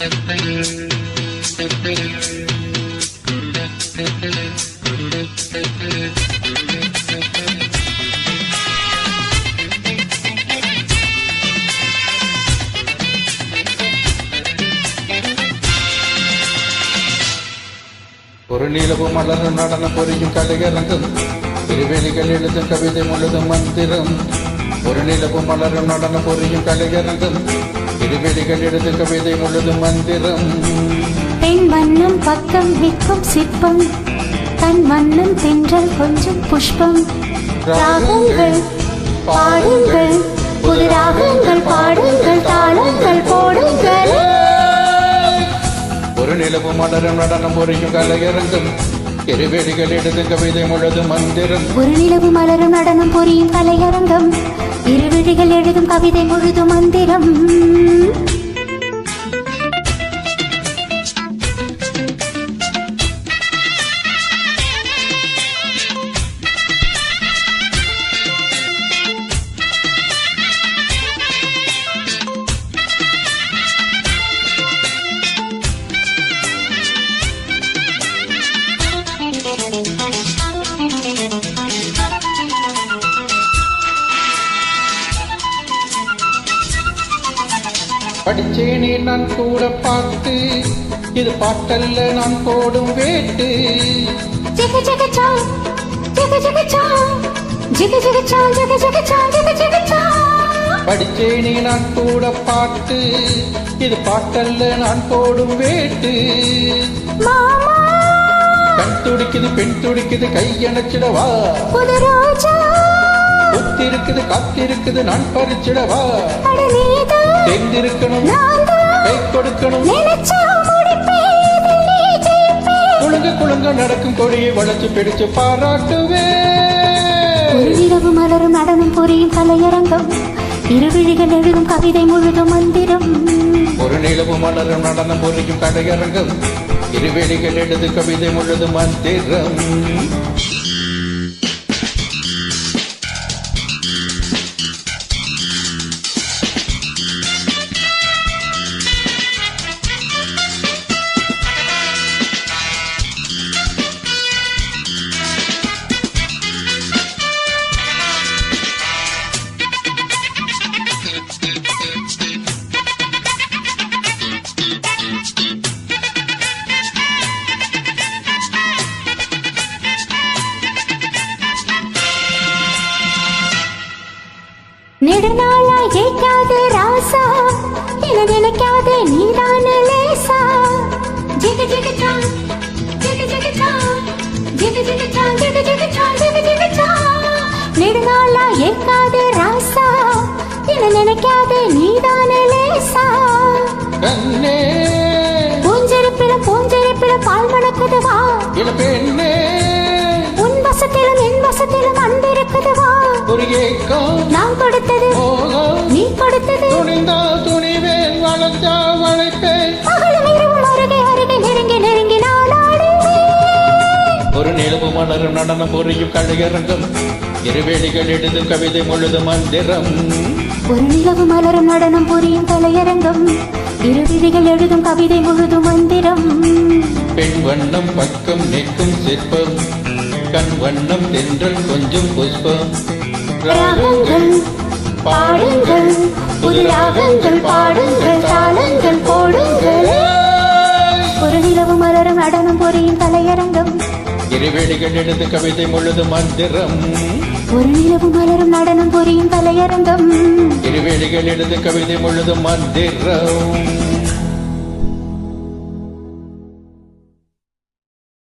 ஒரு நீலவு மலரும் நடனம் பொறியும் கலையரங்கம் திருவேலிகள் எழுதும் கவிதை முழுதும் மந்திரம் ஒரு நிலவு மலரும் திருவேலிகள் எழுதும் கவிதை முழுதும் மந்திரம். பெண் வண்ணம் பக்கம் நிற்கும் சிற்பம் தன் வண்ணம் தென்றல் கொஞ்சம் புஷ்பம். ராகங்கள் பாடுங்கள் புது ராகங்கள் பாடுங்கள் தாளங்கள் போடுங்கள். ஒரு நிலவு மலரும் நடனம் பொறியும் கலையரங்கம் திருவேலிகள் எழுதும் கவிதை முழுதும் மந்திரம். ஒரு நிலவு மலரும் நடனம் புரியும் கலையரங்கம் இருவிழிகள் எழுதும் கவிதை முழுதும் மந்திரம். படிச்சேனே நான் கூட பார்த்து இது பாட்டல்ல நான் போடும் வேட்டு. ஜிக ஜிக சா ஜிக ஜிக சா ஜிக ஜிக சா ஜிக ஜிக சா ஜிக ஜிக சா படிச்சேனே நான் கூட பாட்டு இது பாட்டல்ல நான் போடும் வேட்டு. கண் துடிக்குது பெண் துடிக்குது கையணைச்சிடவா புது ரோஜா. ஒத்திருக்குது காத்திருக்குது நான் பறிச்சிடவா? தெரிந்திருக்கணும் கை கொடுக்கணும். குழுங்க குழுங்க நடக்கும் கொடியை வளைச்சு பிடிச்சு பாராட்டுவே. இரவு மலரும் நடனம் புரியும் கலையரங்கம். இருவிழிகள் எழுதும் கவிதை முழுதும் மந்திரம். ஒரு நிலவு மலரும் நடனம் பொறிக்கும் கடையரங்கம் இருவேலிகள் எழுது கவிதை முழுதும் மந்திரம். நெடுநாளா கேட்காத ராசா. என நினைக்காத நீதான லேசா. ஜிக ஜிக சா ஜிக ஜிக சா ஜிக ஜிக சா ஜிக ஜிக சா ஜிக ஜிக சா. நெடுநாளா ஏற்காத ராசா. என நினைக்காத நீதான லேசா. கண்ணே. பூஞ்செருப்பில பூஞ்செருப்பில பால் மணக்குது வா இள பெண்ணே. உன் வசத்திலும் என் வசத்திலும் ஒரு ஏக்கம் நான் கொடுத்தது நீ கொடுத்தது துணிந்தா துணிவேன் வளர்ந்தா வளைப்பேன் பகலும் இரவும் அருகே அருகே நெருங்கி நெருங்கி நாளாடுவேன் ஒரு நிலவு மலரும் நடனம் பொறியும் கடையரங்கம் இருவேலிகள் எழுதும் கவிதை முழுதும் மந்திரம். ஒரு நிலவு மலரும் நடனம் புரியும் கலையரங்கம் இருவிழிகள் எழுதும் கவிதை முழுதும் மந்திரம். பெண் வண்ணம் பக்கம் நிற்கும் சிற்பம். கண் வண்ணம் தென்றல் கொஞ்சம் புஷ்பம். ராகங்கள் பாடுங்கள் புது ராகங்கள் பாடுங்கள் தாளங்கள் போடுங்கள். ஒரு நிலவு மலரும் நடனம் புரியும் கலையரங்கம் இருவேலிகள் எழுது கவிதை முழுதும் மந்திரம். ஒரு நிலவு மலரும் நடனம் புரியும் கலையரங்கம் இருவேலிகள் எழுது கவிதை முழுதும் மந்திரம்.